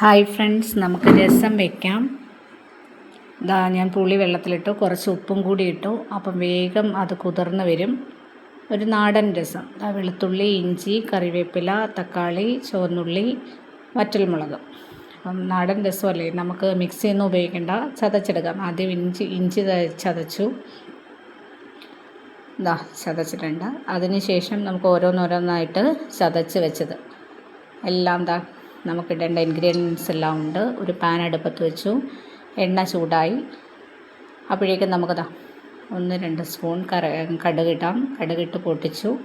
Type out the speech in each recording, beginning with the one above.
Hi friends നമുക്ക് രസം വെക്കാം. ഇതാ ഞാൻ പുളി വെള്ളത്തിലിട്ടു കുറച്ച് ഉപ്പും കൂടി ഇട്ടു. അപ്പം വേഗം അത് കുതിർന്ന് വരും. ഒരു നാടൻ രസം. വെളുത്തുള്ളി ഇഞ്ചി കറിവേപ്പില തക്കാളി ചുവന്നുള്ളി വറ്റൽമുളക്. അപ്പം നാടൻ രസമല്ലേ? നമുക്ക് മിക്സിയൊന്നും ഉപയോഗിക്കേണ്ട. ചതച്ചെടുക്കാം. ആദ്യം ഇഞ്ചി ഇഞ്ചി ചതച്ചു. ഇതാ ചതച്ചിട്ടുണ്ട്. അതിന് ശേഷം നമുക്ക് ഓരോന്നോരോന്നായിട്ട് ചതച്ച് വെച്ചത്. എല്ലാം ദാ നമുക്ക് ഇടേണ്ട ഇൻഗ്രീഡിയൻസ് എല്ലാം ഉണ്ട്. ഒരു പാൻ അടുപ്പത്ത് വെച്ചു. എണ്ണ ചൂടായി. അപ്പോഴേക്കും നമുക്കതാ ഒന്ന് രണ്ട് സ്പൂൺ കറ കടുകിടാം. കടുകിട്ട് പൊട്ടിച്ചു.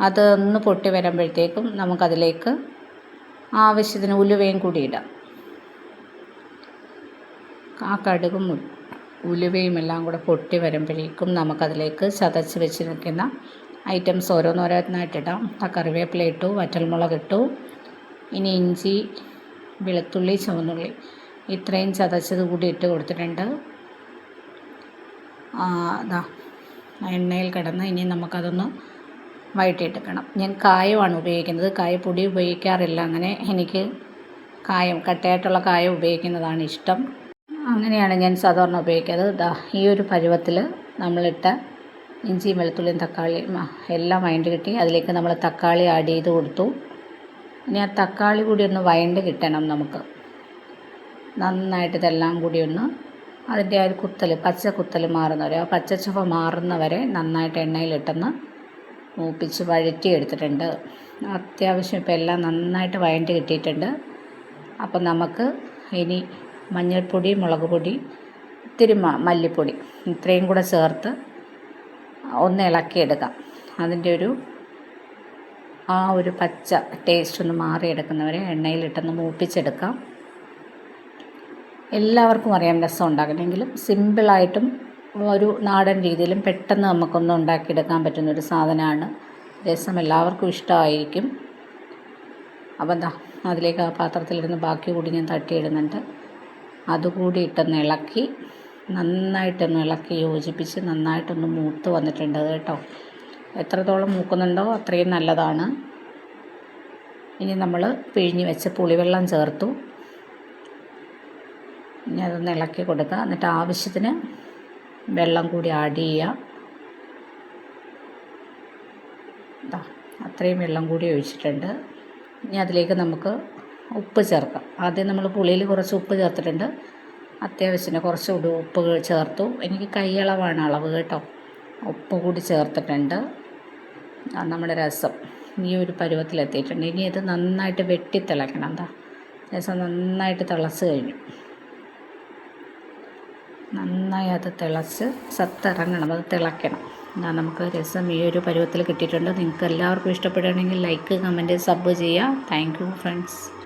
അതൊന്ന് പൊട്ടി വരുമ്പോഴത്തേക്കും നമുക്കതിലേക്ക് ആവശ്യത്തിന് ഉലുവയും കൂടി ഇടാം. ആ കടുകും ഉലുവയും എല്ലാം കൂടെ പൊട്ടി വരുമ്പോഴേക്കും നമുക്കതിലേക്ക് ചതച്ച് വെച്ചിരിക്കുന്ന ഐറ്റംസ് ഓരോന്നോരോന്നായിട്ടിടാം ആ കറിവേപ്പില ഇട്ടു വറ്റൽമുളക് ഇട്ടു. ഇനി ഇഞ്ചി വെളുത്തുള്ളി ചുവന്നുള്ളി. ഇത്രയും ചതച്ചത് കൂടി ഇട്ട് കൊടുത്തിട്ടുണ്ട്. അതാ എണ്ണയിൽ കിടന്ന് ഇനി നമുക്കതൊന്ന് വഴറ്റിയെടുക്കണം. ഞാൻ കായമാണ് ഉപയോഗിക്കുന്നത്. കായപ്പൊടി ഉപയോഗിക്കാറില്ല. അങ്ങനെ എനിക്ക് കായം കട്ടയായിട്ടുള്ള കായം ഉപയോഗിക്കുന്നതാണ് ഇഷ്ടം. അങ്ങനെയാണ് ഞാൻ സാധാരണ ഉപയോഗിക്കുന്നത് ദാ ഈ ഒരു പരുവത്തിൽ നമ്മളിട്ട ഇഞ്ചിയും വെളുത്തുള്ളിയും തക്കാളിയും എല്ലാം വൈൻഡ് കിട്ടി. അതിലേക്ക് നമ്മൾ തക്കാളി ആഡ് ചെയ്ത് കൊടുത്തു. ഇനി ആ തക്കാളി കൂടി ഒന്ന് വയണ്ട് കിട്ടണം നമുക്ക്. നന്നായിട്ട് ഇതെല്ലാം കൂടി ഒന്ന് അതിന്റെ ആ ഒരു കുത്തൽ പച്ച കുത്തൽ മാറുന്നവരെ ആ പച്ച ചുവ മാറുന്നവരെ നന്നായിട്ട് എണ്ണയിലിട്ടൊന്ന് മൂപ്പിച്ച് വഴറ്റി എടുത്തിട്ടുണ്ട് അത്യാവശ്യം ഇപ്പം എല്ലാം നന്നായിട്ട് വയണ്ട് കിട്ടിയിട്ടുണ്ട്. അപ്പം നമുക്ക് ഇനി മഞ്ഞൾപ്പൊടി മുളക് പൊടി ഇത്തിരി മല്ലിപ്പൊടി ഇത്രയും കൂടെ ചേർത്ത് ഒന്ന് ഇളക്കിയെടുക്കാം. അതിന്റെ ഒരു ആ ഒരു പച്ച ടേസ്റ്റ് ഒന്ന് മാറിയെടുക്കുന്നവരെ എണ്ണയിലിട്ടൊന്ന് മൂപ്പിച്ചെടുക്കാം. എല്ലാവർക്കും അറിയാം രസം ഉണ്ടാക്കണമെങ്കിലും സിമ്പിളായിട്ടും ഒരു നാടൻ രീതിയിലും പെട്ടെന്ന് നമുക്കൊന്ന് ഉണ്ടാക്കിയെടുക്കാൻ പറ്റുന്ന ഒരു സാധനമാണ്. രസം എല്ലാവർക്കും ഇഷ്ടമായിരിക്കും. അപ്പം എന്താ അതിലേക്ക് ആ പാത്രത്തിലിരുന്ന് ബാക്കി കൂടി ഞാൻ തട്ടിയിടുന്നുണ്ട്. അതുകൂടി ഇട്ടൊന്ന് ഇളക്കി നന്നായിട്ടൊന്ന് ഇളക്കി യോജിപ്പിച്ച് നന്നായിട്ടൊന്ന് മൂത്ത് വന്നിട്ടുണ്ട് കേട്ടോ. എത്രത്തോളം മൂക്കുന്നുണ്ടോ അത്രയും നല്ലതാണ്. ഇനി നമ്മൾ പിഴിഞ്ഞ് വെച്ച പുളിവെള്ളം ചേർത്തു. ഇനി അതൊന്ന് ഇളക്കി കൊടുക്കുക. എന്നിട്ട് ആവശ്യത്തിന് വെള്ളം കൂടി ആഡ് ചെയ്യുക. അത്രയും വെള്ളം കൂടി ഒഴിച്ചിട്ടുണ്ട്. ഇനി അതിലേക്ക് നമുക്ക് ഉപ്പ് ചേർക്കാം. ആദ്യം നമ്മൾ പുളിയിൽ കുറച്ച് ഉപ്പ് ചേർത്തിട്ടുണ്ട്. അത്യാവശ്യത്തിന് കുറച്ച് ഉപ്പ് ചേർത്തു. എനിക്ക് കൈയളവാണ് അളവ് കേട്ടോ. ഉപ്പ് കൂടി ചേർത്തിട്ടുണ്ട്. നമ്മുടെ രസം. ഈ ഒരു പരുവത്തിലെത്തിയിട്ടുണ്ട്. ഇനി ഇത് നന്നായിട്ട് വെട്ടി തിളയ്ക്കണം എന്താ രസം നന്നായിട്ട് തിളച്ച് കഴിഞ്ഞു. നന്നായി അത് തിളച്ച് സത്തിറങ്ങണം. അത് തിളയ്ക്കണം. എന്നാൽ നമുക്ക് രസം ഈ ഒരു പരുവത്തിൽ കിട്ടിയിട്ടുണ്ട്. നിങ്ങൾക്ക് എല്ലാവർക്കും ഇഷ്ടപ്പെടുകയാണെങ്കിൽ ലൈക്ക് കമന്റ് സബ് ചെയ്യുക. Thank you friends